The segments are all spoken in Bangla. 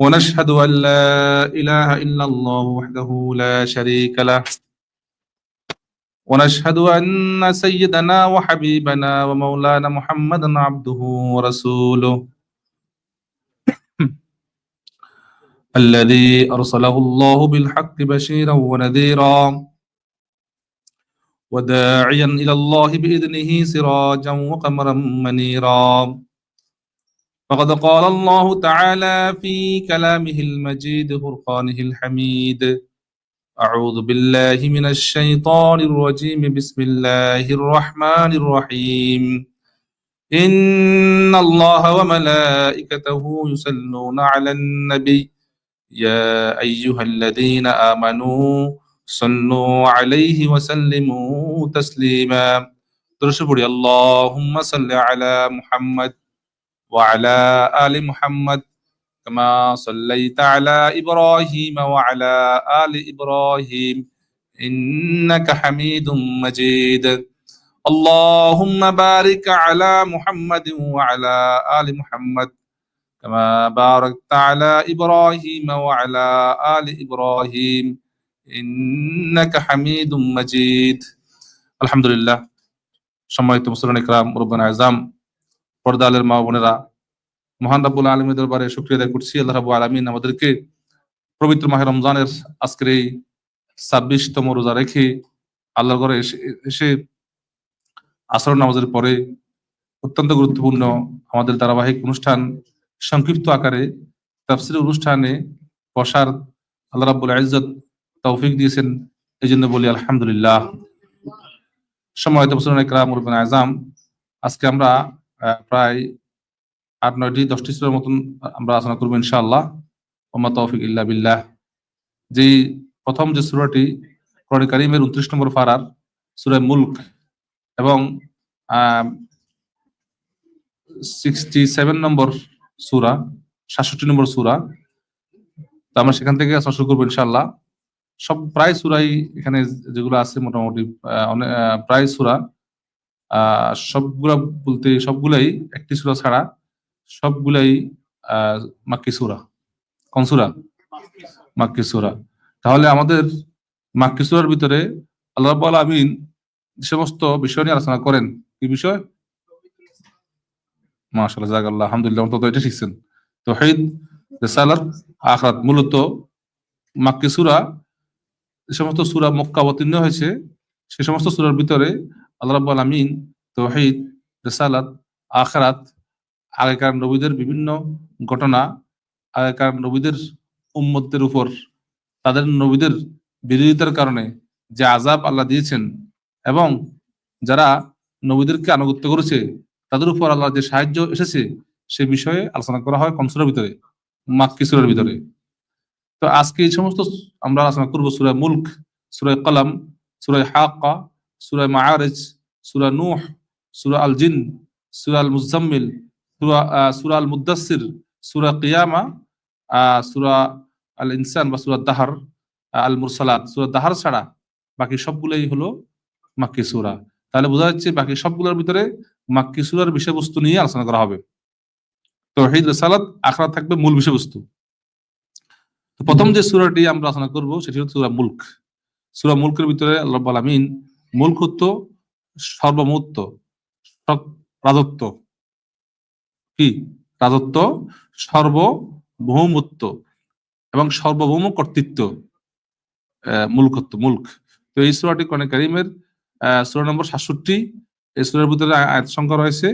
ونشهد أن لا إله إلا الله وحده لا شريك له. ونشهد أن سيدنا وحبيبنا ومولانا محمدا عبده ورسوله. الذي أرسله الله بالحق بشيرا ونذيرا. وداعيا إلى الله بإذنه سراجا وقمرا منيرا. فقد قال الله تعالى في كلامه المجيد فرقانه الحميد. أعوذ بالله من الشيطان الرجيم. بسم الله الرحمن الرحيم. إن الله وملائكته يصلون على النبي. يا أيها الذين آمنوا صلوا عليه وسلموا تسليما. ترشبري اللهم صل على محمد وعلى آل محمد كما صليت على إبراهيم وعلى آل إبراهيم إنك حميد مجيد اللهم بارك على محمد وعلى آل محمد كما باركت على إبراهيم وعلى آل إبراهيم إنك حميد مجيد الحمد لله সম্মানিত মুসলমান ইকরাম রব্বানা আজম পর্দালের মা বোনেরা, মহান রাব্বুল আলমীর দরবারে শুক্রিয়া আদায় করছি। আল্লাহ রাবু আলমিন আমাদেরকে পবিত্র মাহে রমজানের আজকের এই ছাব্বিশতম রোজা রেখে আল্লাহর ঘরে এসে আসর নামাজের পরে অত্যন্ত গুরুত্বপূর্ণ আমাদের ধারাবাহিক অনুষ্ঠান সংক্ষিপ্ত আকারে তাফসির অনুষ্ঠানে বসার আল্লাহ রাব্বুল ইজ্জত তৌফিক দিয়েছেন এই জন্য বলি আলহামদুলিল্লাহ। সময়ত মুসলমান ইকরাম আজম, আজকে আমরা প্রায় আট নয়টি দশটি সুরের মতন আমরা আলোচনা করব ইনশাআল্লাহ। ওমা তৌফিক ইল্লা বিল্লাহ। যেই প্রথম যে সুরাটি কোরআন কারিমের উনত্রিশ নম্বর ফারার সুরে মুলক এবং সিক্সটি সেভেন নম্বর সুরা, সাতষট্টি নম্বর সুরা, তো আমরা সেখান থেকে শুরু করব ইনশাআল্লাহ। সব প্রায় সুরাই এখানে যেগুলো আছে মোটামুটি প্রায় সুরা সবগুলা বলতে, সবগুলাই একটি সুরা ছাড়া সবগুলাই মাক্কি সুরা। কোন সুরা? মাক্কি সুরা। তাহলে আমাদের মাক্কি সুরার ভিতরে আল্লাহ আমিন সমস্ত বিষয় নিয়ে আলোচনা করেন, কি বিষয়? মাশাআল্লাহ, জাযাকাল্লাহ, আলহামদুলিল্লাহ অন্তত এটা শিখছেন। তাওহীদ রিসালাত, আখিরাত, মূলত মাক্কি সুরা যে সমস্ত সুরা মক্কা অবতীর্ণ হয়েছে, সে সমস্ত সুরার ভিতরে আল্লাহ রাব্বুল আমিন তাওহীদ রিসালাত, আখিরাত, আগেকার নবীদের বিভিন্ন ঘটনা, আগেকার নবীদের উম্মতদের উপর, তাদের নবীদের বিরোধিতার কারণে যে আজাব আল্লাহ দিয়েছেন এবং যারা নবীদেরকে আনুগত্য করেছে, তাদের উপর আল্লাহ যে সাহায্য এসেছে, সে বিষয়ে আলোচনা করা হয় কনসুরের ভিতরে, মাক্কি সুরের ভিতরে। তো আজকে এই সমস্ত আমরা আলোচনা করব সুরায় মুলক সুরায় কলাম সুরায় হাক্কা সুরায় মাআরিজ, সুরা নুহ, সুরা আল জিন সুরা আল মুজাম্মিল সুরা সুরা মুদাসির সুরা কিয়ামা সুরা আল ইনসান বা সুরা দাহার আল মুরসালাত সুরা দাহার ছাড়া বাকি সবগুলোই হলো মাক্কি সুরা। তাহলে বোঝা যাচ্ছে বাকি সবগুলোর ভিতরে মাক্কি সুরার বিষয়বস্তু নিয়ে আলোচনা করা হবে। তো হিদ রেসালাত আখড়া থাকবে মূল বিষয়বস্তু। প্রথম যে সুরাটি আমরা আলোচনা করব সেটি হচ্ছে সুরা মুলক। সুরা মুলকের ভিতরে আল্লাহ রাব্বুল আমিন মুলক হতো সর্বমূর্ত রাজত্ব। কি? রাজত্ব, সর্বভৌমত্ব এবং সর্বভৌম কর্তৃত্ব মুলকত্ব মুলক। তো এই সুরাটি কোরআন কারিমের সূরা নম্বর সাতষট্টি, এই সুরার ভিতরে আয়াত সংখ্যা রয়েছে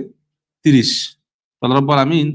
তিরিশ। আল্লাহ আমিন